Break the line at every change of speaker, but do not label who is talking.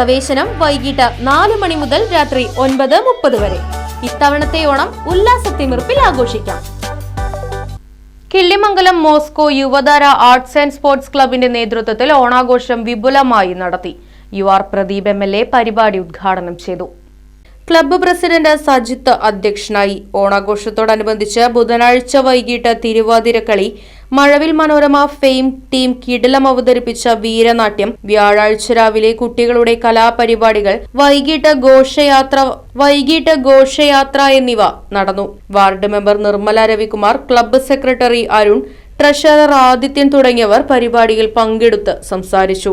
പ്രവേശനം വൈകിട്ട് നാല് മണി മുതൽ രാത്രി ഒൻപത് മുപ്പത് വരെ. ഇത്തവണത്തെ ഓണം ഉല്ലാസത്തിമിർപ്പിൽ ആഘോഷിക്കാം. Killimangalam Moscow Yuvathara arts and sports ക്ലബിന്റെ നേതൃത്വത്തിൽ ഓണാഘോഷം വിപുലമായി നടത്തി. U R Pradeep M L A പരിപാടി ഉദ്ഘാടനം ചെയ്തു. ക്ലബ്ബ് പ്രസിഡന്റ് സജിത്ത് അധ്യക്ഷനായി. ഓണാഘോഷത്തോടനുബന്ധിച്ച് ബുധനാഴ്ച വൈകിട്ട് തിരുവാതിരക്കളി മഴവിൽ മനോരമ ഫെയിം ടീം കിടിലം അവതരിപ്പിച്ച വീരനാട്യം. വ്യാഴാഴ്ച രാവിലെ കുട്ടികളുടെ കലാപരിപാടികൾ വൈകിട്ട് ഘോഷയാത്ര വൈകിട്ട് ഘോഷയാത്ര എന്നിവ നടന്നു. Ward member Nirmala Ravikumar club secretary Arun treasurer Adithyan തുടങ്ങിയവർ പരിപാടിയിൽ പങ്കെടുത്ത് സംസാരിച്ചു.